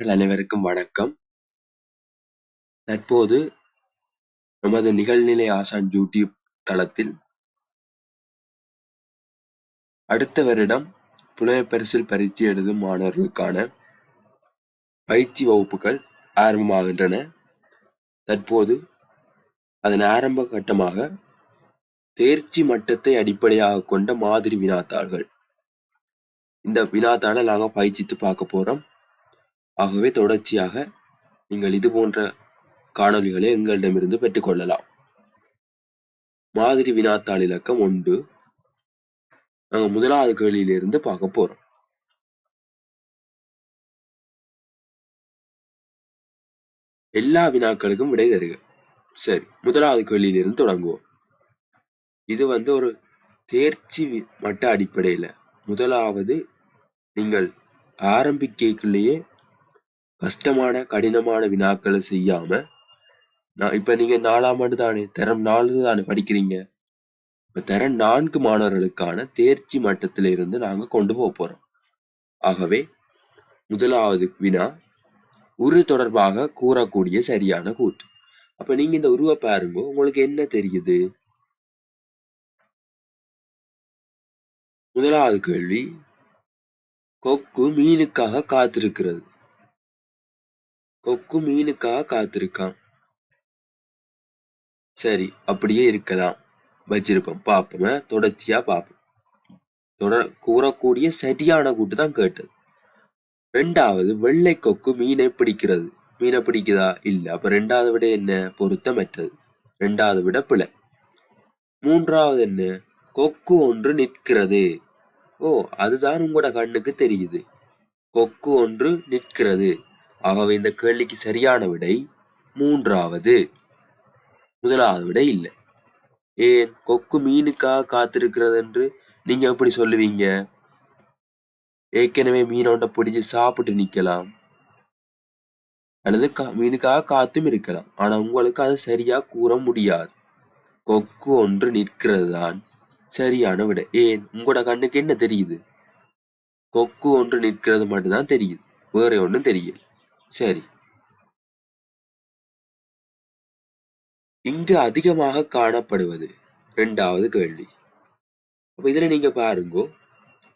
நேயர்கள் அனைவருக்கும் வணக்கம். தற்போது நமது நிகழ்நிலை ஆசான் யூடியூப் தளத்தில் அடுத்த வருடம் புலமைப்பரிசில் பரீட்சை எழுதும் மாணவர்களுக்கான பயிற்சி வகுப்புகள் ஆரம்பமாகின்றன. தற்போது அதன் ஆரம்ப கட்டமாக தேர்ச்சி மட்டத்தை அடிப்படையாக கொண்ட மாதிரி வினாத்தாள்கள். இந்த வினாத்தாளை நாங்கள் பயிற்சித்து பார்க்க போறோம். ஆகவே தொடர்ச்சியாக நீங்கள் இது போன்ற காணொளிகளை எங்களிடமிருந்து பெற்றுக்கொள்ளலாம். மாதிரி வினாத்தாள் இலக்கம் ஒன்று. நாங்கள் முதலாவது கேள்வியிலிருந்து பார்க்க போறோம். எல்லா வினாக்களுக்கும் விடை தருக. சரி முதலாவது கேள்வியிலிருந்து தொடங்குவோம். இது வந்து ஒரு தேர்ச்சி மட்ட அடிப்படையில. முதலாவது நீங்கள் ஆரம்பிக்கைக்குள்ளேயே கஷ்டமான கடினமான வினாக்களை செய்யாமல் நான் இப்போ நீங்கள் நாலாம் ஆண்டு தானே தரம் நாலு தானே படிக்கிறீங்க? இப்போ தரம் நான்கு மாணவர்களுக்கான தேர்ச்சி மட்டத்தில் இருந்து நாங்கள் கொண்டு போக போகிறோம் ஆகவே முதலாவது வினா உரு தொடர்பாக கூறக்கூடிய சரியான கூற்று. அப்போ நீங்கள் இந்த உருவை பாருங்க உங்களுக்கு என்ன தெரியுது? முதலாவது கேள்வி கொக்கு மீனுக்காக காத்திருக்கிறது. கொக்கு மீனுக்காக காத்திருக்கான். சரி அப்படியே இருக்கலாம். வச்சிருப்போம். பார்ப்போம். தொடர்ச்சியா பார்ப்போம். தொடர் கூறக்கூடிய சரியான கூட்டு தான் கேட்டது. ரெண்டாவது வெள்ளை கொக்கு மீனை பிடிக்கிறது. மீனை பிடிக்குதா? இல்ல. அப்ப ரெண்டாவது விட என்ன? பொருத்தமற்றது. ரெண்டாவது விட பிழை. மூன்றாவது என்ன? கொக்கு ஒன்று நிற்கிறது. ஓ அதுதான் உங்களோட கண்ணுக்கு தெரியுது. கொக்கு ஒன்று நிற்கிறது. ஆகவே இந்த கேள்விக்கு சரியான விடை மூன்றாவது. முதலாவது விடை இல்லை. ஏன்? கொக்கு மீனுக்காக காத்திருக்கிறது என்று நீங்க எப்படி சொல்லுவீங்க? ஏற்கனவே மீனோண்ட பிடிச்சு சாப்பிட்டு நிக்கலாம் அல்லது மீனுக்காக காத்தும் இருக்கலாம். ஆனா உங்களுக்கு அதை சரியா கூற முடியாது. கொக்கு ஒன்று நிற்கிறது தான் சரியான விடை. ஏன்? உங்களோட கண்ணுக்கு என்ன தெரியுது? கொக்கு ஒன்று நிற்கிறது மட்டும்தான் தெரியுது. வேற ஒன்றும் தெரியல. சரி. இங்கு அதிகமாக காணப்படுவது ரெண்டாவது கேள்வி. அப்ப இதுல நீங்க பாருங்க.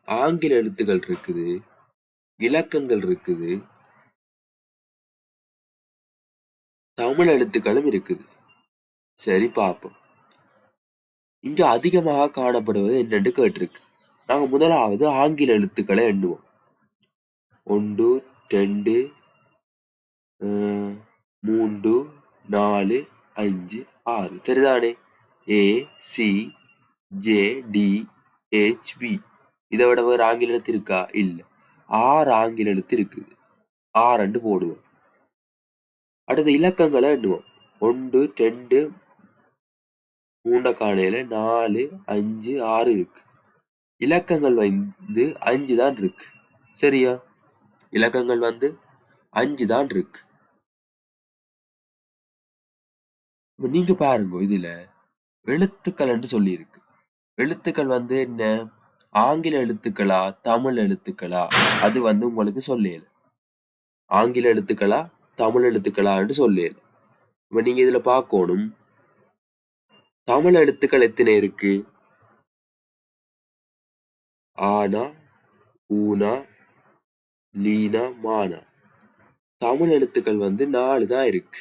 ஆங்கில எழுத்துகள் இருக்குது இலக்கங்கள் இருக்குது தமிழ் எழுத்துக்களும் இருக்குது. சரி பார்ப்போம் இங்கு அதிகமாக காணப்படுவது என்னென்று கேட்டிருக்கு. நாங்க முதலாவது ஆங்கில எழுத்துக்களை எண்ணுவோம். ஒன்று ரெண்டு மூன்று நாலு அஞ்சு ஆறு சரிதானே A C J D H P இதை விட வேறு ஆங்கில எழுத்து இருக்கா இல்லை ஆறு ஆங்கில எழுத்து இருக்குது ஆறு போடுவோம் அடுத்த இலக்கங்களை எண்ணுவோம் ஒன்று ரெண்டு மூண்ட நாலு அஞ்சு ஆறு இருக்கு இலக்கங்கள் வந்து அஞ்சு தான் இருக்கு சரியா இலக்கங்கள் வந்து அஞ்சு தான் இருக்கு நீங்க பாருங்க இதுல எழுத்துக்கள் என்று எழுத்துக்கள் வந்து என்ன? ஆங்கில எழுத்துக்களா? தமிழ் எழுத்துக்களா? அது வந்து உங்களுக்கு சொல்லல ஆங்கில எழுத்துக்களா? தமிழ் எழுத்துக்களான்னு சொல்லல இப்ப நீங்க இதுல பார்க்கணும் தமிழ் எழுத்துக்கள் எத்தனை இருக்கு? ஆனா ஊனா லீனா மானா. தமிழ் எழுத்துக்கள் வந்து நாலு தான் இருக்கு.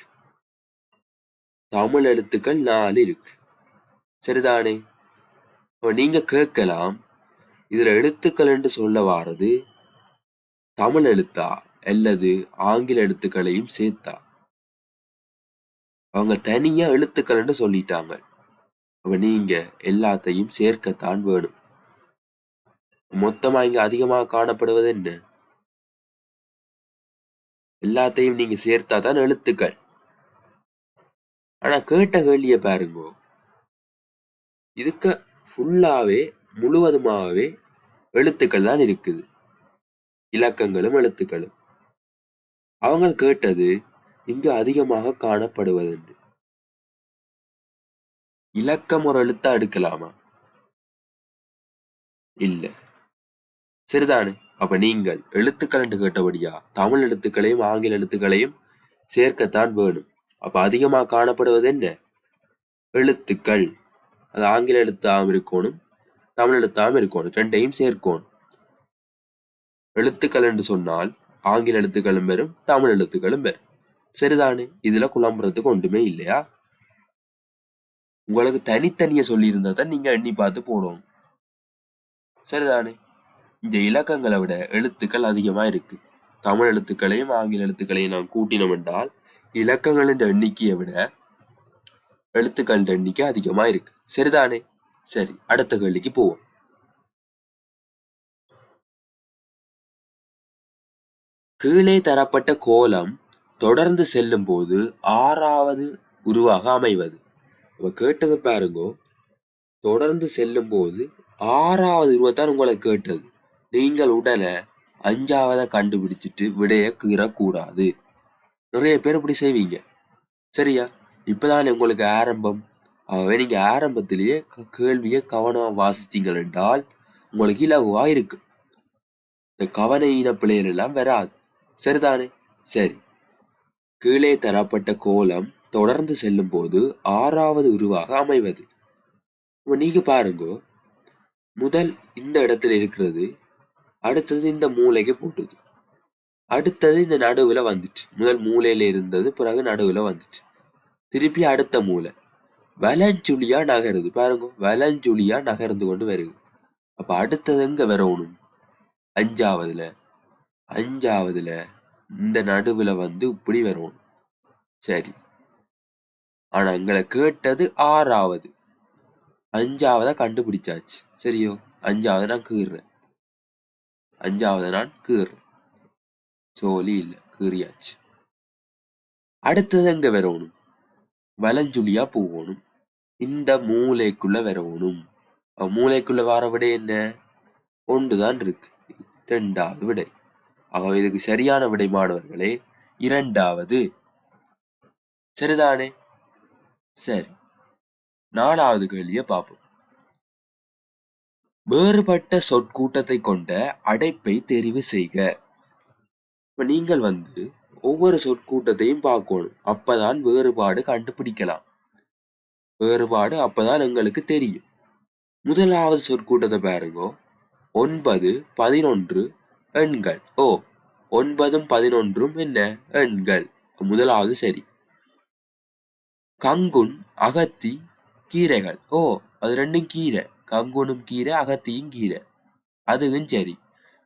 தமிழ் எழுத்துக்கள் நாலு இருக்கு. சரிதானே? நீங்க கேட்கலாம் இதுல எழுத்துக்கள் என்று சொல்ல வாரது தமிழ் எழுத்தா அல்லது ஆங்கில எழுத்துக்களையும் சேர்த்தா? அவங்க தனியா எழுத்துக்கள் என்று சொல்லிட்டாங்க. அப்ப நீங்க எல்லாத்தையும் சேர்க்கத்தான் வேணும். மொத்தமா இங்க அதிகமாக காணப்படுவது என்ன? எல்லாத்தையும் நீங்க சேர்த்தாதான் எழுத்துக்கள். ஆனா கேட்ட கேள்விய பாருங்க. இதுக்கு ஃபுல்லாவே முழுவதுமாகவே எழுத்துக்கள் தான் இருக்குது. இலக்கங்களும் எழுத்துக்களும். அவங்க கேட்டது இங்கு அதிகமாக காணப்படுவதுண்டு. இலக்கம் ஒரு எழுத்தா எடுக்கலாமா? இல்ல. சரிதானே. அப்ப நீங்கள் எழுத்துக்கள் என்று கேட்டபடியா தமிழ் எழுத்துக்களையும் ஆங்கில எழுத்துக்களையும் சேர்க்கத்தான் வேணும். அப்போ அதிகமாக காணப்படுவது என்ன? எழுத்துக்கள். அது ஆங்கில எழுத்தாகவும் இருக்கணும் தமிழ் எழுத்தாகவும் இருக்கணும் ரெண்டையும் சேர்க்கணும். எழுத்துக்கள் என்று சொன்னால் ஆங்கில எழுத்துக்களும் பெறும் தமிழ் எழுத்துக்களும் பெறும் சரிதானே? இதுல குழம்புறதுக்கு ஒன்றுமே இல்லையா? உங்களுக்கு தனித்தனியா சொல்லியிருந்தா தான் நீங்க எண்ணி பார்த்து போடணும் சரிதானே? இந்த இலக்கங்களை விட எழுத்துக்கள் அதிகமா இருக்கு. தமிழ் எழுத்துக்களையும் ஆங்கில எழுத்துக்களையும் நாம் கூட்டினோம் என்றால் இலக்கங்களின் எண்ணிக்கையை விட எழுத்துக்களின் எண்ணிக்கை அதிகமா இருக்கு. சரிதானே? சரி அடுத்த கேள்விக்கு போவோம். கீழே தரப்பட்ட கோலம் தொடர்ந்து செல்லும் போது ஆறாவது உருவாக அமைவது. அப்ப கேட்டதை பாருங்கோ. தொடர்ந்து செல்லும் போது ஆறாவது உருவத்தான் உங்களை கேட்டது. நீங்கள் உடனே அஞ்சாவதை கண்டுபிடிச்சிட்டு விடைய கீறக்கூடாது. நிறைய பேர் இப்படி செய்வீங்க. சரியா? இப்போதான் உங்களுக்கு ஆரம்பம். ஆகவே நீங்கள் ஆரம்பத்திலேயே க- கேள்வியை கவனமாக வாசிச்சிங்கள் என்றால் உங்களுக்கு இலகுவாக இருக்கு. இந்த கவன இன பிழைகள் எல்லாம் வராது. சரிதானே? சரி. கீழே தரப்பட்ட கோலம் தொடர்ந்து செல்லும் போது ஆறாவது உருவாக அமைவது. நீங்கள் நீங்க பாருங்க. முதல் இந்த இடத்துல இருக்கிறது அடுத்தது இந்த மூலைக்கு போட்டுது. அடுத்தது இந்த நடுவில் வந்துச்சு. முதல் மூலையில் இருந்தது பிறகு நடுவில் வந்துச்சு. திருப்பி அடுத்த மூலை. வலஞ்சுழியாக நகருது. பாருங்க வலஞ்சுழியாக நகர்ந்து கொண்டு வருது. அப்போ அடுத்தது எங்கே வரணும்? அஞ்சாவதுல. அஞ்சாவதுல இந்த நடுவில் வந்து இப்படி வரணும். சரி. ஆனால் எங்களை கேட்டது ஆறாவது. அஞ்சாவதை கண்டுபிடிச்சாச்சு. சரியோ அஞ்சாவது நான் கீறுறேன். அஞ்சாவது நான் கீறுறேன். ஜோலி இல்லை கீறியாச்சு. அடுத்தது எங்க வரணும்? வலஞ்சுழியா போகணும். இந்த மூளைக்குள்ள வரணும். மூளைக்குள்ள மூலைக்குள்ள வர விடை என்ன? ஒன்றுதான் இருக்கு. இரண்டாவது விடை. ஆக இதுக்கு சரியான விடை மாணவர்களே இரண்டாவது. சரிதானே? சரி. நாலாவது கேள்வியை பார்ப்போம். வேறுபட்ட சொற்கூட்டத்தை கொண்ட அடைப்பை தெரிவு செய்க. இப்போ நீங்கள் வந்து ஒவ்வொரு சொற்கூட்டத்தையும் பார்க்கணும். அப்பதான் வேறுபாடு கண்டுபிடிக்கலாம். வேறுபாடு அப்பதான் எங்களுக்கு தெரியும். முதலாவது சொற்கூட்டத்தை பாருங்கோ. ஒன்பது பதினொன்று எண்கள். ஓ ஒன்பதும் பதினொன்றும் என்ன? எண்கள். முதலாவது சரி. கங்குன் அகத்தி கீரைகள். ஓ அது ரெண்டும் கீரை. கங்குனும் கீரை அகத்தியும் கீரை. அதுவும் சரி.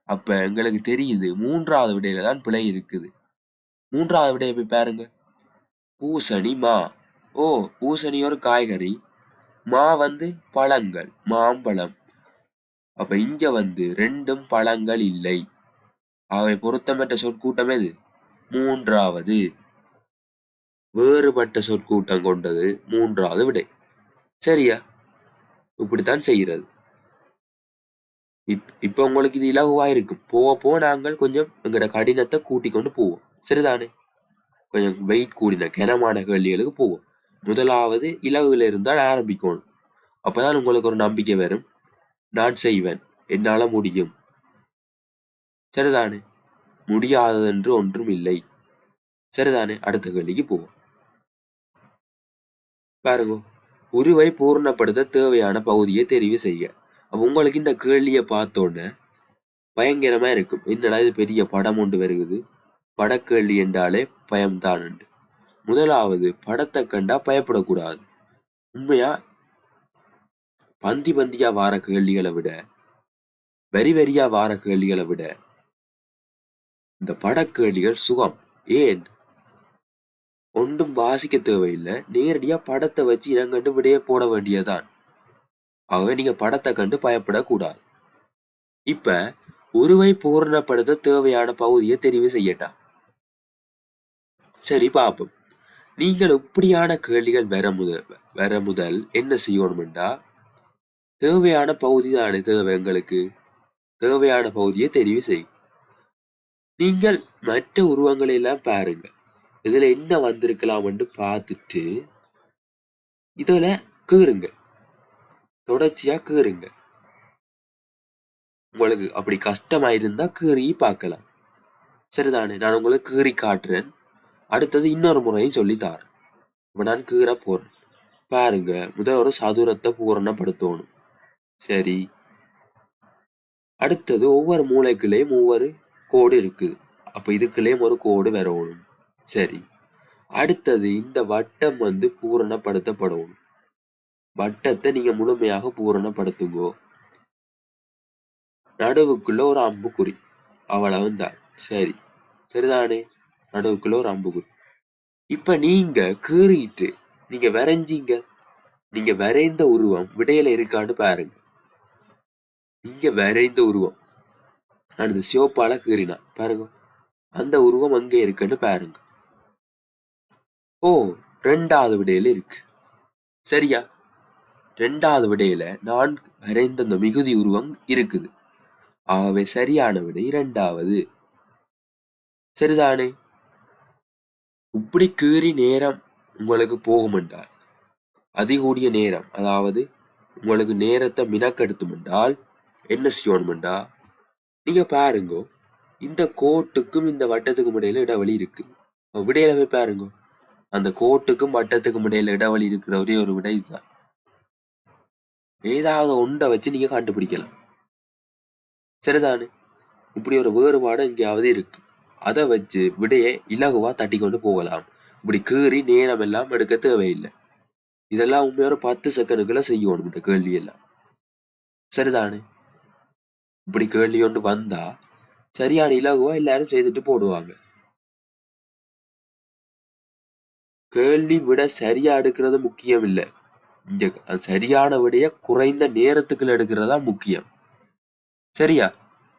அப்ப எங்களுக்கு தெரியுது மூன்றாவது விடையில தான் பிழை இருக்குது. மூன்றாவது விடையை போய் பாருங்க. பூசணி மா. ஓ பூசணி ஒரு காய்கறி. மா வந்து பழங்கள் மாம்பழம். அப்ப இங்க வந்து ரெண்டும் பழங்கள் இல்லை. அவை பொருத்தமற்ற சொற்கூட்டம் எது? மூன்றாவது. வேறுபட்ட சொற்கூட்டம் கொண்டது மூன்றாவது விடை. சரியா? இப்படித்தான் செய்கிறது. இப் இப்போ உங்களுக்கு இது இலகுவா இருக்கும். போக போக நாங்கள் கொஞ்சம் எங்களோட கடினத்தை கூட்டி கொண்டு போவோம். சரிதானே? கொஞ்சம் வெயிட் கூடின கனமான கேள்விகளுக்கு போவோம். முதலாவது இலகுல இருந்தால் ஆரம்பிக்கணும். அப்போதான் உங்களுக்கு ஒரு நம்பிக்கை வரும். நான் செய்வேன். என்னால் முடியும். சரிதானே? முடியாததென்று ஒன்றும் இல்லை. சரிதானே? அடுத்த கேள்விக்கு போவோம். பாருங்க உருவை பூர்ணப்படுத்த தேவையான பகுதியை தெரிவு செய்ய அப்போ உங்களுக்கு இந்த கேள்வியை பார்த்தோன்னே பயங்கரமா இருக்கும். என்னடா இது பெரிய படம் ஒன்று வருகுது. படக்கேள்வி என்றாலே பயம்தான் உண்டு முதலாவது படத்தை கண்டா பயப்படக்கூடாது. உண்மையா? பந்தி பந்தியா வார கேள்விகளை விட வரி வரியா வார கேள்விகளை விட இந்த படக்கேள்விகள் சுகம். ஏன்? ஒன்றும் வாசிக்க தேவையில்லை. நேரடியா படத்தை வச்சு இனங்கண்டு விடையே போட வேண்டியதுதான். ஆகவே நீங்க படத்தை கண்டு பயப்படக்கூடாது. இப்ப உருவை பூரணப்படுத்த தேவையான பகுதியை தெரிவு செய்யட்டா? சரி பார்ப்போம் நீங்கள் இப்படியான கேள்விகள் வர முதல் வர முதல் என்ன செய்யணும்டா தேவையான பகுதி தானே தேவை எங்களுக்கு. தேவையான பகுதியை தெரிவு செய். நீங்கள் மற்ற உருவங்களை எல்லாம் பாருங்க. இதுல என்ன வந்திருக்கலாம்னு பார்த்துட்டு இதில் கீறுங்க தொடர்ச்சியா கீறுங்க. உங்களுக்கு அப்படி கஷ்டமாயிருந்தா கீறி பார்க்கலாம். சரிதானே? நான் உங்களுக்கு கீறி காட்டுறேன். அடுத்தது இன்னொரு முறையும் சொல்லி தாரேன் நான் கீற போறேன். பாருங்க முதல் ஒரு சதுரத்தை பூரணப்படுத்தணும். சரி. அடுத்தது ஒவ்வொரு மூளைக்குள்ளேயும் ஒவ்வொரு கோடு இருக்குது அப்போ இதுக்குள்ளேயும் ஒரு கோடு வரணும். சரி. அடுத்தது இந்த வட்டம் வந்து பூரணப்படுத்தப்படணும். வட்டத்தை நீங்க முழுமையாக பூரணப்படுத்துங்கோ. நடுவுக்குள்ள ஒரு அம்புக்குறி. அவ்வளவுதான் சரி. சரிதானே? நடுவுக்குள்ள ஒரு அம்புக்குறி. இப்ப நீங்க கீறிட்டு நீங்க வரைஞ்சிங்க. நீங்க வரைந்த உருவம் விடையில இருக்கான்னு பாருங்க. நீங்க வரைந்த உருவம். நான் இந்த சிவப்பால கீறினா. பாருங்க. அந்த உருவம் அங்கே இருக்குன்னு பாருங்க. ஓ ரெண்டாவது விடையில இருக்கு. சரியா? ரெண்டாவது விடையில நான் வரைந்த அந்த மிகுதி உருவம் இருக்குது. ஆகவே சரியான விடை இரண்டாவது. சரிதானே? இப்படி கீறி நேரம் உங்களுக்கு போகுமென்றால் அதிகூடிய நேரம் அதாவது உங்களுக்கு நேரத்தை மினக்கெடுத்துமென்றால் என்ன செய்யணுமெண்டா நீங்கள் நீங்க பாருங்க இந்த கோட்டுக்கும் இந்த வட்டத்துக்கும் இடையில இடைவெளி இருக்கு. விடையில போய் பாருங்க அந்த கோட்டுக்கும் வட்டத்துக்கும் இடையில இடைவெளி இருக்கிற ஒரே ஒரு விடை இதுதான். ஏதாவது ஒன்றை வச்சு நீங்க கண்டுபிடிக்கலாம். சரிதானு? இப்படி ஒரு வேறுபாடு எங்கேயாவது இருக்கு. அதை வச்சு விடையை இலகுவா தட்டி கொண்டு போகலாம். இப்படி கீறி நேரம் எல்லாம் எடுக்க தேவையில்லை. இதெல்லாம் உண்மையோட ஒரு பத்து செகண்டுக்குள்ள செய்யணும் இந்த கேள்வி எல்லாம். சரிதானே? இப்படி கேள்வி ஒன்று வந்தா சரியான இலகுவா எல்லாரும் செய்துட்டு போடுவாங்க. கேள்வி விட சரியா எடுக்கிறது முக்கியம் இல்லை இந்த சரியான விடைய குறைந்த நேரத்துக்குள்ள எடுக்கிறதா முக்கியம். சரியா?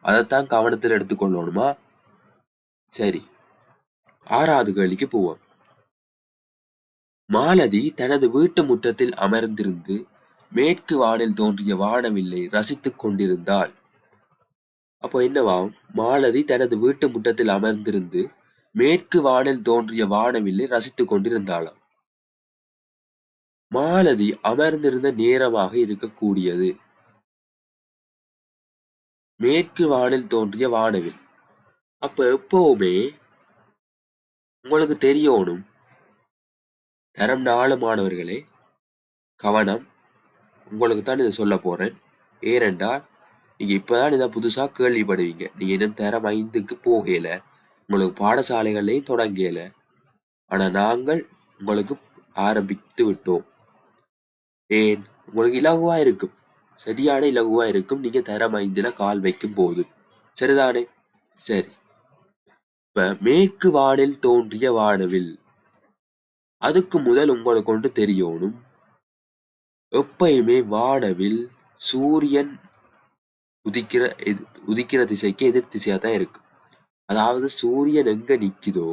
அதைத்தான் கவனத்தில் எடுத்துக்கொள்ளணுமா? சரி. ஆறாவது கேள்விக்கு போவோம். மாலதி தனது வீட்டு முற்றத்தில் அமர்ந்திருந்து மேற்கு வானில் தோன்றிய வானவில்லை ரசித்துக் கொண்டிருந்தாள். அப்போ என்னவாம் மாலதி தனது வீட்டு முற்றத்தில் அமர்ந்திருந்து மேற்கு வானில் தோன்றிய வானவில்லை ரசித்துக் கொண்டிருந்தாளாம். மாலதி அமர்ந்திருந்த நேரமாக இருக்கக்கூடியது. மேற்கு வானில் தோன்றிய வானவில். அப்ப எப்பவுமே உங்களுக்கு தெரியணும். தரம் நாலு மாணவர்களே கவனம். உங்களுக்கு தான் இதை சொல்ல போறேன். ஏனென்றால் நீங்க இப்பதான் இதை புதுசா கேள்விப்படுவீங்க. நீங்க இன்னும் தரம் ஐந்துக்கு போகல. உங்களுக்கு பாடசாலைகளையும் தொடங்கல. ஆனா நாங்கள் உங்களுக்கு ஆரம்பித்து விட்டோம். ஏன்? உங்களுக்கு இலகுவா இருக்கும். சரியான இலகுவா இருக்கும். நீங்க தரம் ஐந்துல கால் வைக்கும் போது. சரிதானே? சரி. இப்ப மேற்கு வானில் தோன்றிய வானவில் அதுக்கு முதல் உங்களுக்கு ஒன்று தெரியணும் எப்பயுமே வானவில் சூரியன் உதிக்கிற எது உதிக்கிற திசைக்கு எதிர் திசையாதான் தான் இருக்கு. அதாவது சூரியன் எங்க நிக்குதோ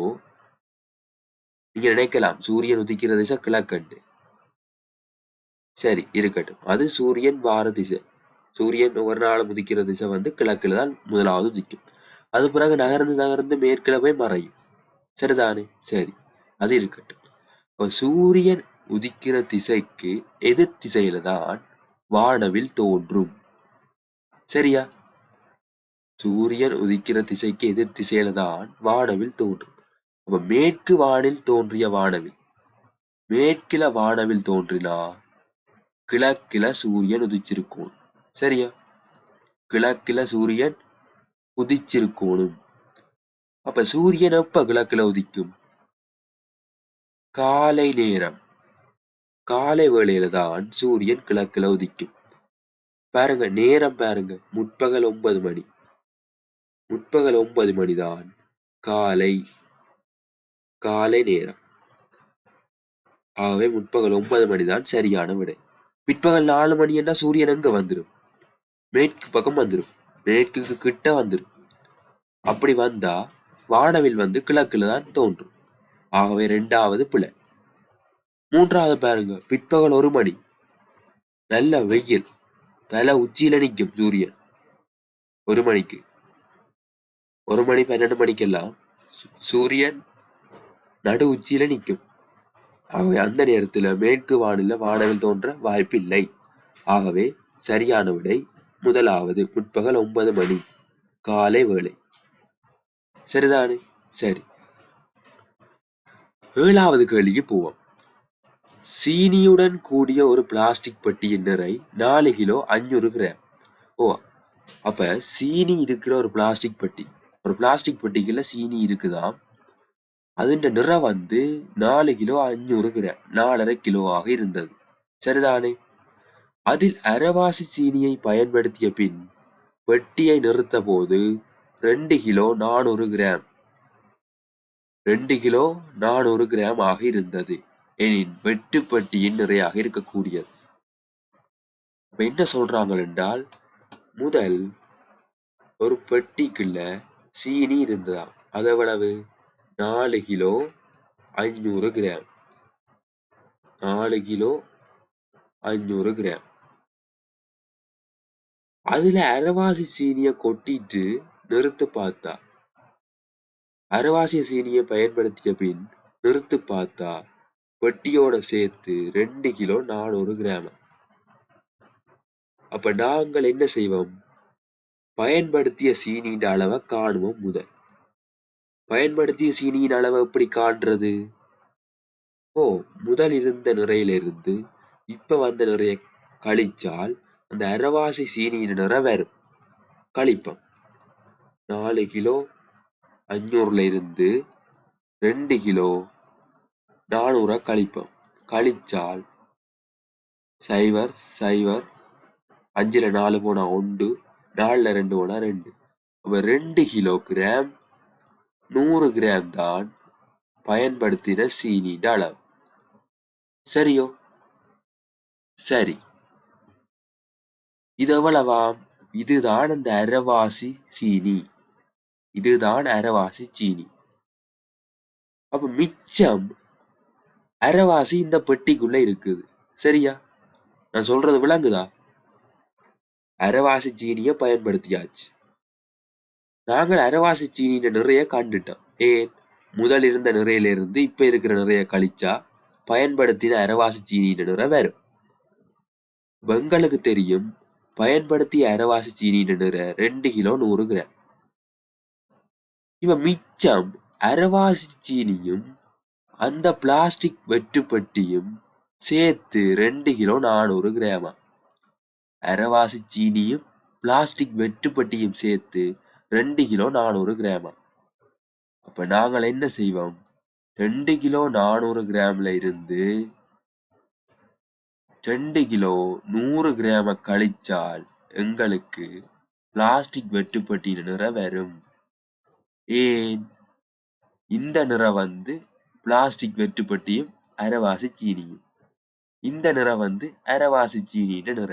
நீங்க நினைக்கலாம். சூரியன் உதிக்கிற திசை கிழக்கண்டு. சரி இருக்கட்டும். அது சூரியன் வார திசை. சூரியன் ஒரு நாள் உதிக்கிற திசை வந்து கிழக்கில் தான் முதலாவது உதிக்கும் அது பிறகு நகர்ந்து நகர்ந்து மேற்கில போய் மறையும். சரிதானே? சரி அது இருக்கட்டும். இப்போ சூரியன் உதிக்கிற திசைக்கு எதிர் திசையில தான் வானவில் தோன்றும். சரியா? சூரியன் உதிக்கிற திசைக்கு எதிர் திசையில தான் வானவில் தோன்றும். அப்ப மேற்கு வானில் தோன்றிய வானவில். மேற்கில வானவில் தோன்றினா கிழக்கில சூரியன் உதிச்சிருக்கோம் சரியா? கிழக்கில சூரியன் உதிச்சிருக்கோணும். அப்ப சூரியன் எப்ப கிழக்கில் உதிக்கும்? காலை நேரம். காலை வேளையில தான் சூரியன் கிழக்கில் உதிக்கும். பாருங்க நேரம் பாருங்க. முற்பகல் ஒன்பது மணி. முற்பகல் ஒன்பது மணிதான் காலை காலை நேரம். ஆகவே முற்பகல் ஒன்பது மணிதான் சரியான விடை. பிற்பகல் நாலு மணி என்ன சூரியன் எங்க வந்துடும்? மேற்கு பக்கம் வந்துடும். மேற்குக்கு கிட்ட வந்துடும். அப்படி வந்தா வானவில் வந்து கிழக்குல தான் தோன்றும். ஆகவே ரெண்டாவது பிழை. மூன்றாவது பாருங்க பிற்பகல் ஒரு மணி. நல்ல வெயில். தலை உச்சியில நிற்கும் சூரியன். ஒரு மணிக்கு. ஒரு மணி பன்னெண்டு மணிக்கெல்லாம் சூரியன் நடு உச்சியில நிற்கும். ஆகவே அந்த நேரத்தில் மேற்கு வானில வானவில் தோன்ற வாய்ப்பில்லை. ஆகவே சரியான விடை முதலாவது முற்பகல் ஒன்பது மணி காலை வேளை. சரிதானே? சரி. ஏழாவது கேள்விக்கு போவோம். சீனியுடன் கூடிய ஒரு பிளாஸ்டிக் பெட்டியின் நிறை நாலு கிலோ அஞ்சூறு கிராம். ஓ அப்ப சீனி இருக்கிற ஒரு பிளாஸ்டிக் பெட்டி. ஒரு பிளாஸ்டிக் பெட்டிக்குள்ள சீனி இருக்குதாம் അതിന്റെ நிற வந்து நாலு கிலோ அஞ்சூறு கிராம் நாலரை கிலோவாக இருந்தது சரிதானே அதில் அரைவாசி சீனியை பயன்படுத்திய பின் பெட்டியை நிறுத்த போது ரெண்டு கிலோ நானூறு கிராம் ரெண்டு கிலோ நானூறு கிராம் ஆக இருந்தது எனின் வெட்டு பெட்டியின் நிறையாக இருக்கக்கூடியது இப்ப என்ன சொல்றாங்க என்றால் முதல் ஒரு பெட்டிக்குள்ள சீனி இருந்ததாம் அது எவ்வளவு நாலு கிலோ அஞ்சூறு கிராம். நாலு கிலோ அஞ்சூறு கிராம். அதுல அரைவாசி சீனிய கொட்டிட்டு நிறுத்து பார்த்தா. அரைவாசி சீனியை பயன்படுத்திய பின் நிறுத்து பார்த்தா வட்டியோட சேர்த்து ரெண்டு கிலோ நானூறு கிராம். அப்ப நாங்கள் என்ன செய்வோம்? பயன்படுத்திய சீனியின் அளவை காணுவோம் முதல். பயன்படுத்திய சீனியின் அளவை எப்படி காண்றது? ஓ முதல் இருந்த நிறையிலிருந்து இப்ப வந்த நிறைய கழிச்சால் அந்த அரைவாசி சீனியின் நிறை வரும். கழிப்போம். நாலு கிலோ அஞ்சூறில் இருந்து ரெண்டு கிலோ நானூறை கழிப்போம். கழிச்சால் சைவர் சைவர் அஞ்சில் நாலு போனால் ஒன்று நாலில் ரெண்டு போனால் ரெண்டு. அப்போ ரெண்டு கிலோ கிராம் நூறு கிராம் தான் பயன்படுத்தின சீனின்ற அளவு. சரியோ? சரி. இது எவ்வளவாம்? இதுதான் அந்த அரவாசி சீனி. இதுதான் அரவாசி சீனி. அப்ப மிச்சம் அரைவாசி இந்த பெட்டிக்குள்ள இருக்குது. சரியா? நான் சொல்றது விளங்குதா? அரைவாசி சீனியை பயன்படுத்தியாச்சு. நாங்கள் அரைவாசி சீனியில நிறைய கண்டுட்டோம். ஏன்? முதல் இருந்த நிறையிலிருந்து இப்ப இருக்கிற நிறைய கழிச்சா பயன்படுத்தின அரைவாசி சீனியில நிறை வரும். பெங்களுக்கு தெரியும் பயன்படுத்திய அரைவாசி சீனியில நிறை ரெண்டு கிலோ நூறு கிராம். இவ மிச்சம் அரைவாசி சீனியும் அந்த பிளாஸ்டிக் வெட்டுப்பட்டியும் சேர்த்து ரெண்டு கிலோ நானூறு கிராமா. அரைவாசி சீனியும் பிளாஸ்டிக் வெட்டுப்பட்டியும் சேர்த்து ரெண்டு கிலோ நானூறு கிராமா. அப்போ நாங்கள் என்ன செய்வோம்? ரெண்டு கிலோ நானூறு கிராமில் இருந்து ரெண்டு கிலோ நூறு கிராம கழிச்சால் எங்களுக்கு பிளாஸ்டிக் வெட்டுப்பட்டியின் நிற வரும். ஏன்? இந்த நிறம் வந்து பிளாஸ்டிக் வெட்டுப்பட்டியும் அரைவாசி சீனியும். இந்த நிறம் வந்து அரைவாசி சீனியின் நிற.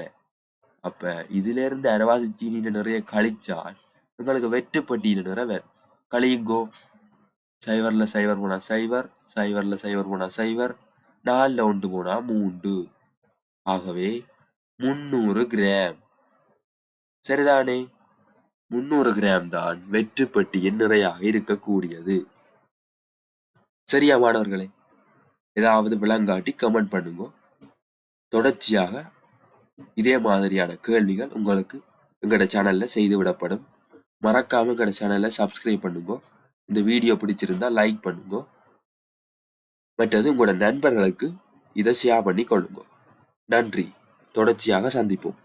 அப்ப இதுல இருந்து அரைவாசி சீனியின் நிறைய கழிச்சால் உங்களுக்கு வெட்டுப்பட்டியில் நிறவர் கலியுங்கோ சைவரில் சைவர் போனா சைவர் சைவரில் சைவர் போனா சைவர் நாலில் ஒன்று போனா மூன்று. ஆகவே முன்னூறு கிராம். சரிதானே? முன்னூறு கிராம் தான் வெற்றுப்பட்டியின் நிறையாக இருக்கக்கூடியது. சரியா மாணவர்களே? ஏதாவது விளங்காட்டி கமெண்ட் பண்ணுங்க. தொடர்ச்சியாக இதே மாதிரியான கேள்விகள் உங்களுக்கு எங்களோட சேனல்ல செய்து விடப்படும். மறக்காமல் எங்களோட சேனலை சப்ஸ்கிரைப் பண்ணுங்க. இந்த வீடியோ பிடிச்சிருந்தா லைக் பண்ணுங்க. மற்றது உங்களோட நண்பர்களுக்கு இதை ஷேர் பண்ணி கொள்ளுங்க. நன்றி. தொடர்ச்சியாக சந்திப்போம்.